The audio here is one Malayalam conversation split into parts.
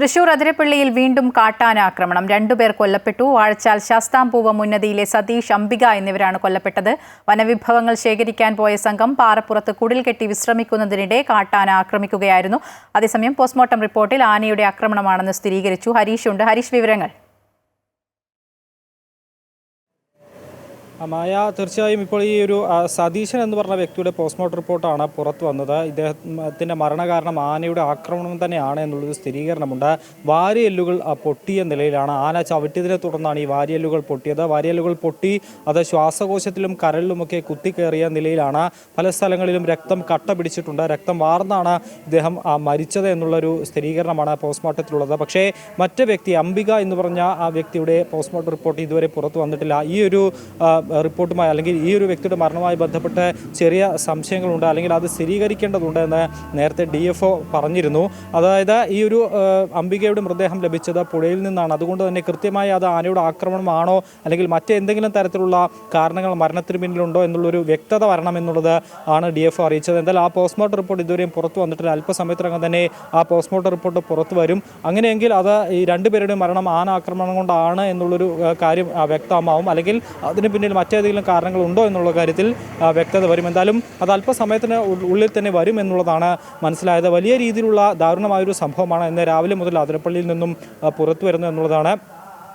തൃശൂർ അതിരപ്പള്ളിയിൽ വീണ്ടും കാട്ടാന ആക്രമണം. രണ്ടുപേർ കൊല്ലപ്പെട്ടു. വാഴച്ചാൽ ശാസ്താംപൂവ മുന്നതിയിലെ സതീഷ് അംബിക എന്നിവരാണ് കൊല്ലപ്പെട്ടത്. വനവിഭവങ്ങൾ ശേഖരിക്കാൻ പോയ സംഘം പാറപ്പുറത്ത് കുടിൽ കെട്ടി വിശ്രമിക്കുന്നതിനിടെ കാട്ടാന ആക്രമിക്കുകയായിരുന്നു. അതേസമയം പോസ്റ്റ്മോർട്ടം റിപ്പോർട്ടിൽ ആനയുടെ ആക്രമണമാണെന്ന് സ്ഥിരീകരിച്ചു. ഹരീഷ് ഉണ്ട്. ഹരീഷ് വിവരങ്ങൾ. മായ തീർച്ചയായും ഇപ്പോൾ ഈ ഒരു സതീശൻ എന്ന് പറഞ്ഞ വ്യക്തിയുടെ പോസ്റ്റ്മോർട്ടം റിപ്പോർട്ടാണ് പുറത്തു വന്നത്. ഇദ്ദേഹത്തിന്റെ മരണകാരണം ആനയുടെ ആക്രമണം തന്നെയാണ് എന്നുള്ളൊരു സ്ഥിരീകരണമുണ്ട്. വാരിയെല്ലുകൾ പൊട്ടിയ നിലയിലാണ്. ആന ചവിട്ടിയതിനെ തുടർന്നാണ് ഈ വാരിയെല്ലുകൾ പൊട്ടിയത്. വാരിയെല്ലുകൾ പൊട്ടി അത് ശ്വാസകോശത്തിലും കരളിലുമൊക്കെ കുത്തിക്കയറിയ നിലയിലാണ്. പല സ്ഥലങ്ങളിലും രക്തം കട്ട പിടിച്ചിട്ടുണ്ട്. രക്തം വാർന്നാണ് ഇദ്ദേഹം മരിച്ചത് എന്നുള്ളൊരു സ്ഥിരീകരണമാണ് പോസ്റ്റ്മോർട്ടത്തിലുള്ളത്. പക്ഷേ മറ്റു വ്യക്തി അംബിക എന്ന് പറഞ്ഞ ആ വ്യക്തിയുടെ പോസ്റ്റ്മോർട്ടം റിപ്പോർട്ട് ഇതുവരെ പുറത്തു വന്നിട്ടില്ല. ഈ ഒരു റിപ്പോർട്ടുമായി അല്ലെങ്കിൽ ഈ ഒരു വ്യക്തിയുടെ മരണവുമായി ബന്ധപ്പെട്ട് ചെറിയ സംശയങ്ങളുണ്ട് അല്ലെങ്കിൽ അത് സ്ഥിരീകരിക്കേണ്ടതുണ്ട് എന്ന് നേരത്തെ ഡി എഫ് ഒ പറഞ്ഞിരുന്നു. അതായത് ഈ ഒരു അംബികയുടെ മൃതദേഹം ലഭിച്ചത് പുഴയിൽ നിന്നാണ്. അതുകൊണ്ട് തന്നെ കൃത്യമായി അത് ആനയുടെ ആക്രമണമാണോ അല്ലെങ്കിൽ മറ്റെന്തെങ്കിലും തരത്തിലുള്ള കാരണങ്ങൾ മരണത്തിന് പിന്നിലുണ്ടോ എന്നുള്ളൊരു വ്യക്തത വരണമെന്നുള്ളത് ആണ് ഡി എഫ് അറിയിച്ചത്. എന്തായാലും ആ പോസ്റ്റ്മോർട്ടം റിപ്പോർട്ട് ഇതുവരെയും പുറത്തു വന്നിട്ടില്ല. അല്പസമയത്തിനകം തന്നെ ആ പോസ്റ്റ്മോർട്ടം റിപ്പോർട്ട് പുറത്തു വരും. അങ്ങനെയെങ്കിൽ അത് ഈ രണ്ടുപേരുടെയും മരണം ആന ആക്രമണം കൊണ്ടാണ് എന്നുള്ളൊരു കാര്യം വ്യക്തമാവും. അല്ലെങ്കിൽ അതിന് പിന്നിൽ മറ്റേതെങ്കിലും കാരണങ്ങളുണ്ടോ എന്നുള്ള കാര്യത്തിൽ വ്യക്തത വരും. എന്തായാലും അത് അല്പസമയത്തിന് ഉള്ളിൽ തന്നെ വരും എന്നുള്ളതാണ് മനസ്സിലായത്. വലിയ രീതിയിലുള്ള ദാരുണമായൊരു സംഭവമാണ് ഇന്ന് രാവിലെ മുതൽ അതിരപ്പള്ളിയിൽ നിന്നും പുറത്തു വരുന്നത് എന്നുള്ളതാണ്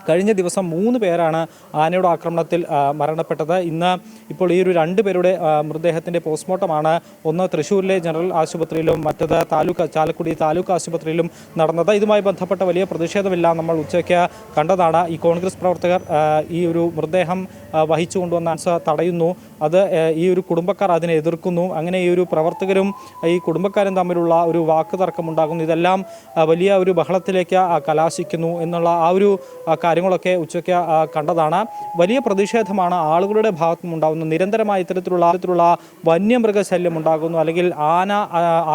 കഴിഞ്ഞ ദിവസം മൂന്ന് പേരാണ് ആനയുടെ ആക്രമണത്തിൽ മരണപ്പെട്ടത്. ഇന്ന് ഇപ്പോൾ ഈ ഒരു രണ്ട് പേരുടെ മൃതദേഹത്തിന്റെ പോസ്റ്റ്മോർട്ടമാണ് ഒന്ന് തൃശ്ശൂരിലെ ജനറൽ ആശുപത്രിയിലും മറ്റത് താലൂക്ക് ചാലക്കുടി താലൂക്ക് ആശുപത്രിയിലും നടന്നത്. ഇതുമായി ബന്ധപ്പെട്ട വലിയ പ്രതിഷേധമെല്ലാം നമ്മൾ ഉച്ചയ്ക്ക് കണ്ടതാണ്. ഈ കോൺഗ്രസ് പ്രവർത്തകർ ഈ ഒരു മൃതദേഹം വഹിച്ചു കൊണ്ടുവന്ന തടയുന്നു. അത് ഈ ഒരു കുടുംബക്കാർ അതിനെ എതിർക്കുന്നു. അങ്ങനെ ഈ ഒരു പ്രവർത്തകരും ഈ കുടുംബക്കാരും തമ്മിലുള്ള ഒരു വാക്ക് തർക്കമുണ്ടാകുന്നു ഇതെല്ലാം വലിയ ഒരു ബഹളത്തിലേക്ക് കലാശിക്കുന്നു എന്നുള്ള ആ ഒരു കാര്യങ്ങളൊക്കെ ഉച്ചയ്ക്ക് കണ്ടതാണ്. വലിയ പ്രതിഷേധമാണ് ആളുകളുടെ ഭാഗത്തു ഉണ്ടാകുന്നത്. നിരന്തരമായ ഇത്തരത്തിലുള്ള ഇത്തരത്തിലുള്ള വന്യമൃഗശല്യം ഉണ്ടാകുന്നു. അല്ലെങ്കിൽ ആന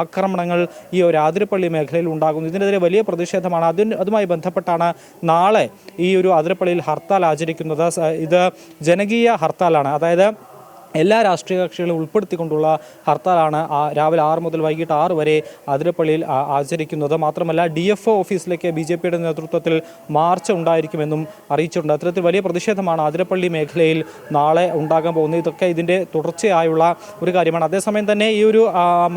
ആക്രമണങ്ങൾ ഈ ഒരു അതിരപ്പള്ളി മേഖലയിൽ ഉണ്ടാകുന്നു. ഇതിനെതിരെ വലിയ പ്രതിഷേധമാണ്. അതിന് അതുമായി ബന്ധപ്പെട്ടാണ് നാളെ ഈ ഒരു അതിരപ്പള്ളിയിൽ ഹർത്താൽ ആചരിക്കുന്നത്. ഇത് ജനകീയ ഹർത്താലാണ്. അതായത് എല്ലാ രാഷ്ട്രീയ കക്ഷികളും ഉൾപ്പെടുത്തിക്കൊണ്ടുള്ള ഹർത്താലാണ് രാവിലെ ആറ് മുതൽ വൈകിട്ട് ആറ് വരെ അതിരപ്പള്ളിയിൽ ആചരിക്കുന്നത്. മാത്രമല്ല ഡി എഫ് ഒ ഓഫീസിലേക്ക് ബി ജെ പിയുടെ നേതൃത്വത്തിൽ മാർച്ച് ഉണ്ടായിരിക്കുമെന്നും അറിയിച്ചിട്ടുണ്ട്. അത്തരത്തിൽ വലിയ പ്രതിഷേധമാണ് അതിരപ്പള്ളി മേഖലയിൽ നാളെ ഉണ്ടാകാൻ പോകുന്നത്. ഇതൊക്കെ ഇതിന്റെ തുടർച്ചയായുള്ള ഒരു കാര്യമാണ്. അതേസമയം തന്നെ ഈ ഒരു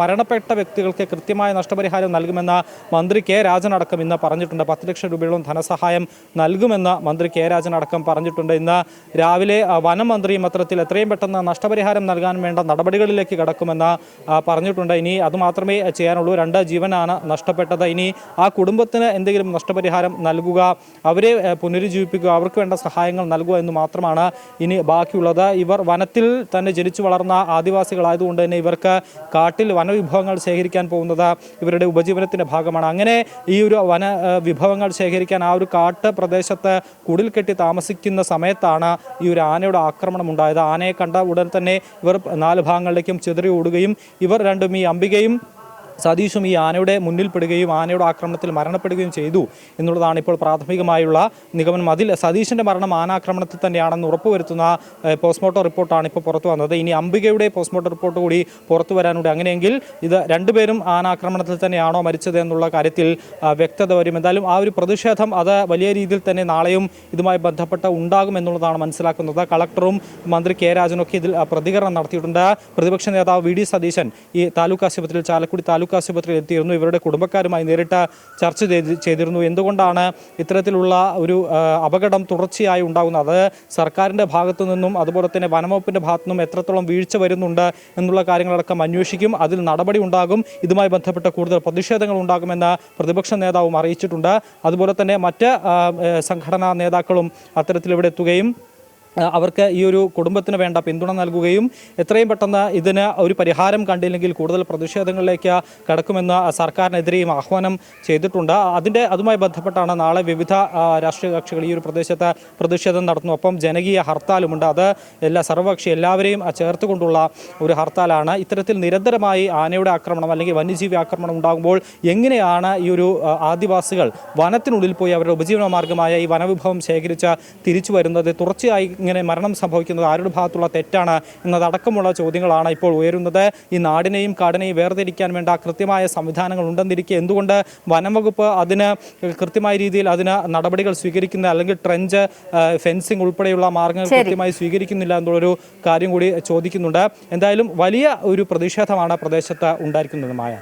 മരണപ്പെട്ട വ്യക്തികൾക്ക് കൃത്യമായ നഷ്ടപരിഹാരം നൽകുമെന്ന മന്ത്രി കെ രാജൻ അടക്കം ഇന്ന് പറഞ്ഞിട്ടുണ്ട്. പത്ത് ലക്ഷം രൂപയോളം ധനസഹായം നൽകുമെന്ന് മന്ത്രി കെ രാജൻ അടക്കം പറഞ്ഞിട്ടുണ്ട്. ഇന്ന് രാവിലെ വനം മന്ത്രിയും അത്തരത്തിൽ എത്രയും പെട്ടെന്ന് നഷ്ടപരിഹാരം നൽകാൻ വേണ്ട നടപടികളിലേക്ക് കടക്കുമെന്ന് പറഞ്ഞിട്ടുണ്ട്. ഇനി അതുമാത്രമേ ചെയ്യാനുള്ളൂ. രണ്ട് ജീവനാണ് നഷ്ടപ്പെട്ടത്. ഇനി ആ കുടുംബത്തിന് എന്തെങ്കിലും നഷ്ടപരിഹാരം നൽകുക അവരെ പുനരുജ്ജീവിപ്പിക്കുക അവർക്ക് വേണ്ട സഹായങ്ങൾ നൽകുക എന്ന് മാത്രമാണ് ഇനി ബാക്കിയുള്ളത്. ഇവർ വനത്തിൽ തന്നെ ജനിച്ചു വളർന്ന ആദിവാസികളായതുകൊണ്ട് തന്നെ ഇവർക്ക് കാട്ടിൽ വനവിഭവങ്ങൾ ശേഖരിക്കാൻ പോകുന്നത് ഇവരുടെ ഉപജീവനത്തിന്റെ ഭാഗമാണ്. അങ്ങനെ ഈ ഒരു വന വിഭവങ്ങൾ ശേഖരിക്കാൻ ആ ഒരു കാട്ട് പ്രദേശത്ത് കുടിൽ കെട്ടി താമസിക്കുന്ന സമയത്താണ് ഈ ഒരു ആനയുടെ ആക്രമണം ഉണ്ടായത്. ആനയെ കണ്ട ഉടൻ തന്നെ ഇവർ നാല് ഭാഗങ്ങളിലേക്കും ചിതറി ഓടുകയും ഇവർ രണ്ടും ഈ അംബികയും സതീഷും ഈ ആനയുടെ മുന്നിൽപ്പെടുകയും ആനയുടെ ആക്രമണത്തിൽ മരണപ്പെടുകയും ചെയ്തു എന്നുള്ളതാണ് ഇപ്പോൾ പ്രാഥമികമായുള്ള നിഗമനം. അതിൽ സതീഷിന്റെ മരണം ആനാക്രമണത്തിൽ തന്നെയാണെന്ന് ഉറപ്പുവരുത്തുന്ന പോസ്റ്റ്മോർട്ടം റിപ്പോർട്ടാണ് ഇപ്പോൾ പുറത്തു വന്നത്. ഇനി അംബികയുടെ പോസ്റ്റ്മോർട്ടം റിപ്പോർട്ട് കൂടി പുറത്തു വരാനുണ്ട്. അങ്ങനെയെങ്കിൽ ഇത് രണ്ടുപേരും ആനാക്രമണത്തിൽ തന്നെയാണോ മരിച്ചത് എന്നുള്ള കാര്യത്തിൽ വ്യക്തത വരും. എന്തായാലും ആ ഒരു പ്രതിഷേധം അത് വലിയ രീതിയിൽ തന്നെ നാളെയും ഇതുമായി ബന്ധപ്പെട്ട് ഉണ്ടാകും എന്നുള്ളതാണ് മനസ്സിലാക്കുന്നത്. കളക്ടറും മന്ത്രി കെ രാജനൊക്കെ ഇതിൽ പ്രതികരണം നടത്തിയിട്ടുണ്ട്. പ്രതിപക്ഷ നേതാവ് വി ഡി സതീശൻ ഈ താലൂക്ക് ആശുപത്രിയിൽ ചാലക്കുടി താലൂക്ക് ആശുപത്രിയിൽ എത്തിയിരുന്നു. ഇവരുടെ കുടുംബക്കാരുമായി നേരിട്ട് ചർച്ച ചെയ്തിരുന്നു. എന്തുകൊണ്ടാണ് ഇത്തരത്തിലുള്ള ഒരു അപകടം തുടർച്ചയായി ഉണ്ടാകുന്നത്? അത് സർക്കാരിന്റെ ഭാഗത്തു നിന്നും അതുപോലെ തന്നെ വനംവകുപ്പിന്റെ ഭാഗത്തു നിന്നും എത്രത്തോളം വീഴ്ച വരുന്നുണ്ട് എന്നുള്ള കാര്യങ്ങളടക്കം അന്വേഷിക്കും. അതിൽ നടപടി ഉണ്ടാകും. ഇതുമായി ബന്ധപ്പെട്ട കൂടുതൽ പ്രതിഷേധങ്ങൾ ഉണ്ടാകുമെന്ന് പ്രതിപക്ഷ നേതാവും അറിയിച്ചിട്ടുണ്ട്. അതുപോലെ തന്നെ മറ്റ് സംഘടനാ നേതാക്കളും അത്തരത്തിൽ ഇവിടെ എത്തുകയും അവർക്ക് ഈ ഒരു കുടുംബത്തിന് വേണ്ട പിന്തുണ നൽകുകയും എത്രയും പെട്ടെന്ന് ഇതിന് ഒരു പരിഹാരം കണ്ടില്ലെങ്കിൽ കൂടുതൽ പ്രതിഷേധങ്ങളിലേക്ക് കടക്കുമെന്ന് സർക്കാരിനെതിരെയും ആഹ്വാനം ചെയ്തിട്ടുണ്ട്. അതിന്റെ അതുമായി ബന്ധപ്പെട്ടാണ് നാളെ വിവിധ രാഷ്ട്രീയ കക്ഷികൾ ഈ ഒരു പ്രദേശത്ത് പ്രതിഷേധം നടത്തുന്നു. ഒപ്പം ജനകീയ ഹർത്താലുമുണ്ട്. അത് എല്ലാ സർവകക്ഷി എല്ലാവരെയും ചേർത്തുകൊണ്ടുള്ള ഒരു ഹർത്താലാണ്. ഇത്തരത്തിൽ നിരന്തരമായി ആനയുടെ ആക്രമണം അല്ലെങ്കിൽ വന്യജീവി ആക്രമണം ഉണ്ടാകുമ്പോൾ എങ്ങനെയാണ് ഈ ഒരു ആദിവാസികൾ വനത്തിനുള്ളിൽ പോയി അവരുടെ ഉപജീവന മാർഗമായ ഈ വനവിഭവം ശേഖരിച്ച് തിരിച്ചു വരുന്നത്? തുടർച്ചയായി ഇങ്ങനെ മരണം സംഭവിക്കുന്നത് ആരുടെ ഭാഗത്തുള്ള തെറ്റാണ് എന്നതടക്കമുള്ള ചോദ്യങ്ങളാണ് ഇപ്പോൾ ഉയരുന്നത്. ഈ നാടിനെയും കാടിനെയും വേർതിരിക്കാൻ വേണ്ട കൃത്യമായ സംവിധാനങ്ങൾ ഉണ്ടെന്നിരിക്കെ എന്തുകൊണ്ട് വനം വകുപ്പ് അതിന് കൃത്യമായ രീതിയിൽ അതിന് നടപടികൾ സ്വീകരിക്കുന്ന അല്ലെങ്കിൽ ട്രെഞ്ച് ഫെൻസിംഗ് ഉൾപ്പെടെയുള്ള മാർഗങ്ങൾ കൃത്യമായി സ്വീകരിക്കുന്നില്ല എന്നുള്ളൊരു കാര്യം കൂടി ചോദിക്കുന്നുണ്ട്. എന്തായാലും വലിയ ഒരു പ്രതിഷേധമാണ് പ്രദേശത്ത് ഉണ്ടായിരിക്കുന്നത് മായ